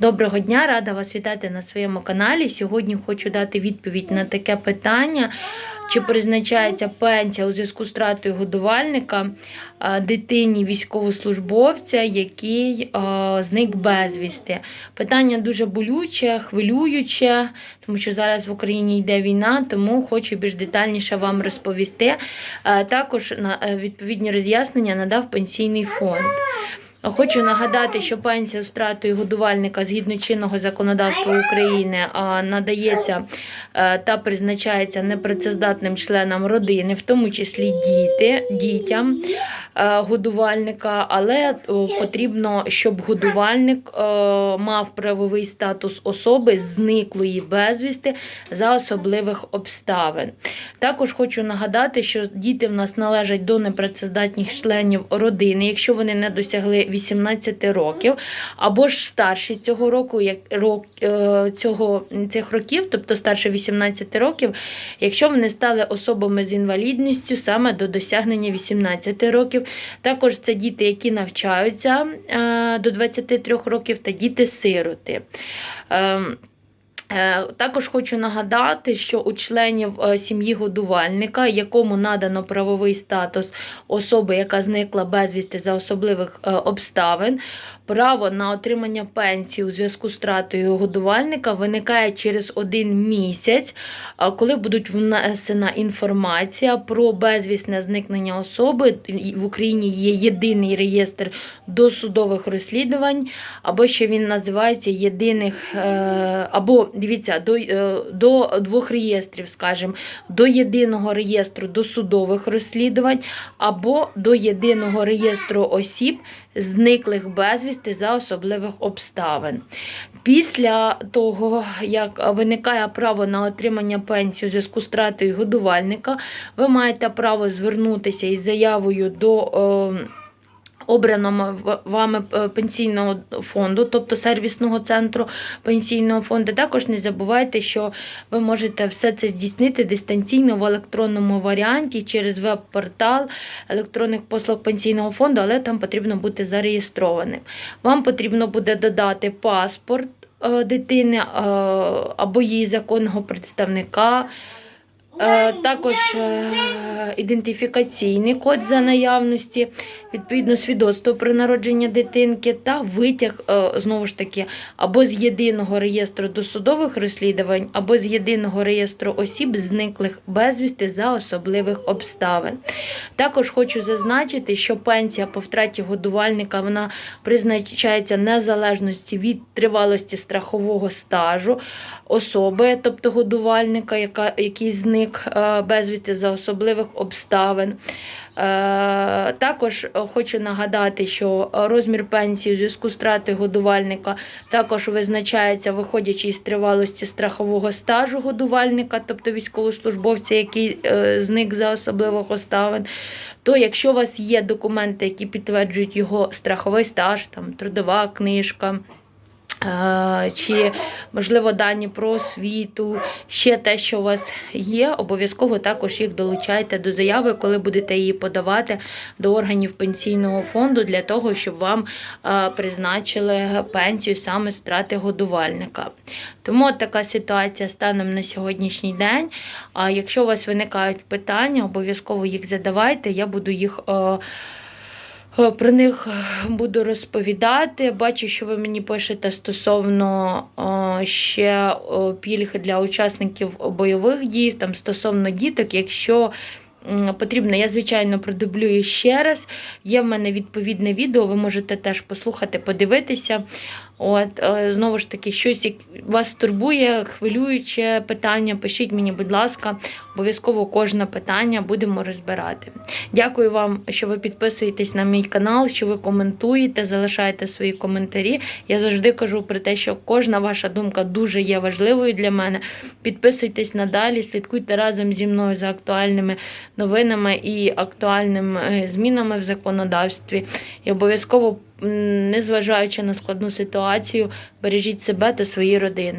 Доброго дня, рада вас вітати на своєму каналі. Сьогодні хочу дати відповідь на таке питання, чи призначається пенсія у зв'язку з тратою годувальника дитині військовослужбовця, який зник безвісти. Питання дуже болюче, хвилююче, тому що зараз в Україні йде війна, тому хочу більш детальніше вам розповісти. Також на е, відповідні роз'яснення надав пенсійний фонд. Хочу нагадати, що пенсія з втратою годувальника згідно чинного законодавства України надається е, та призначається непрацездатним членам родини, в тому числі діти, дітям е, годувальника, але потрібно, щоб годувальник е, мав правовий статус особи зниклої безвісти за особливих обставин. Також хочу нагадати, що діти в нас належать до непрацездатних членів родини, якщо вони не досягли 18 років, або ж старші цього року, як рок е, цього цих років, тобто старше 18 років, якщо вони стали особами з інвалідністю саме до досягнення 18 років. Також це діти, які навчаються е, до 23 років, та діти-сироти. Е, Також хочу нагадати, що у членів е, сім'ї годувальника, якому надано правовий статус особи, яка зникла безвісти за особливих е, обставин, право на отримання пенсії у зв'язку з втратою годувальника виникає через один місяць, коли будуть внесена інформація про безвісне зникнення особи. В Україні є єдиний реєстр досудових розслідувань, або ще він називається єдиних або дивіться, до, е, до двох реєстрів, скажімо, до єдиного реєстру досудових розслідувань, або до єдиного реєстру осіб, зниклих безвісти за особливих обставин. Після того, як виникає право на отримання пенсії у зв'язку з втратою годувальника, ви маєте право звернутися із заявою до. Обраного вами е, пенсійного фонду, тобто сервісного центру пенсійного фонду. Також не забувайте, що ви можете все це здійснити дистанційно в електронному варіанті через веб-портал електронних послуг пенсійного фонду, але там потрібно бути зареєстрованим. Вам потрібно буде додати паспорт е, дитини е, або її законного представника. Е, Також е, ідентифікаційний код за наявності, відповідно свідоцтво про народження дитинки та витяг е, знову ж таки або з єдиного реєстру досудових розслідувань, або з єдиного реєстру осіб, зниклих безвісти за особливих обставин. Також хочу зазначити, що пенсія по втраті годувальника вона призначається незалежності від тривалості страхового стажу особи, тобто годувальника, яка, який зник е, безвісти за особливих обставин. Е, Також хочу нагадати, що розмір пенсії у зв'язку з втратою годувальника також визначається, виходячи із тривалості страхового стажу годувальника, тобто військовослужбовця, який е, зник за особливих обставин. То якщо у вас є документи, які підтверджують його страховий стаж, там трудова книжка. Е, Чи, можливо, дані про освіту, ще те, що у вас є, обов'язково також їх долучайте до заяви, коли будете її подавати до органів пенсійного фонду для того, щоб вам е, призначили пенсію саме з втрати годувальника. Тому от така ситуація станом на сьогоднішній день. А якщо у вас виникають питання, обов'язково їх задавайте, я буду їх. Е, Про них е, буду розповідати. Бачу, що ви мені пишете стосовно е, ще пільги пільг для учасників бойових дій, там стосовно діток, якщо потрібно, я, звичайно, продублюю ще раз. Є в мене відповідне відео, ви можете теж послухати, подивитися. От, е, знову ж таки, щось як вас турбує, хвилююче питання, пишіть мені, будь ласка, обов'язково кожне питання будемо розбирати. Дякую вам, що ви підписуєтесь на мій канал, що ви коментуєте, залишаєте свої коментарі. Я завжди кажу про те, що кожна ваша думка дуже є важливою для мене. Підписуйтесь надалі, слідкуйте разом зі мною за актуальними новинами і актуальними е, змінами в законодавстві. І обов'язково, незважаючи на складну ситуацію, бережіть себе та свої родини.